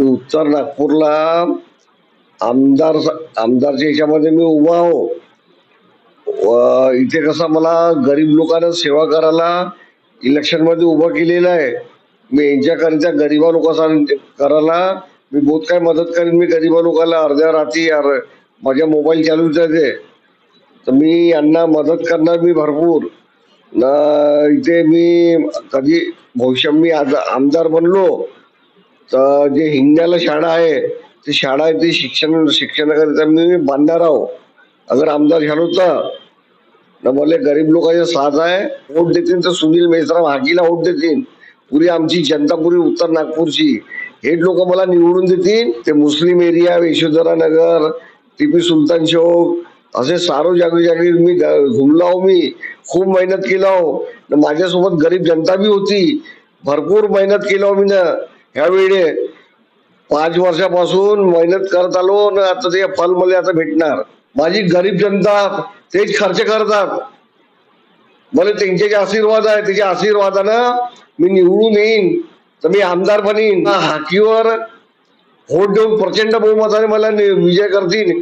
उत्तर नागपूरला आमदार आमदारच्या याच्यामध्ये मी उभा हो इथे कसं मला गरीब लोकांना सेवा करायला इलेक्शनमध्ये उभं केलेलं आहे. मी यांच्याकरिता गरिबा लोकांचा करायला मी बहुत काय मदत करेन. मी गरिबा लोकांना अर्ध्या रात्री अर- माझ्या मोबाईल चालू जाते तर मी यांना मदत करणार मी भरपूर. न इथे मी कधी भविष्य मी आज आमदार बनलो. तर जे हिंगण्याला शाळा आहे ती शाळा आहे ती शिक्षण शिक्षणाकरिता मी बांधणार आहो. अगर आमदार झालो तर न मला गरीब लोकांचा साथ आहे वोट देतील तर सुनील मेश्राम हाकीला वोट देतील. पुरी आमची जनता पुरी उत्तर नागपूरची. हे लोक मला निवडून देतील ते मुस्लिम एरिया यशोधरा नगर टीपी सुलतान चौक असे सारो जागी जागी मी ग- घुमलो आहो मी. खूप मेहनत केला हो न माझ्यासोबत गरीब जनता बी होती. भरपूर मेहनत केलं हो मी ना ह्यावेळे पाच वर्षापासून मेहनत करत आलो ना आता ते फल मला आता भेटणार. माझी गरीब जनता तेच खर्च करतात. मला त्यांचे जे आशीर्वाद आहे त्याच्या आशीर्वादानं मी निवडून येईन तर मी आमदार बनीन. हाकीवर व्होट देऊन प्रचंड बहुमताने मला नि- विजय करतील.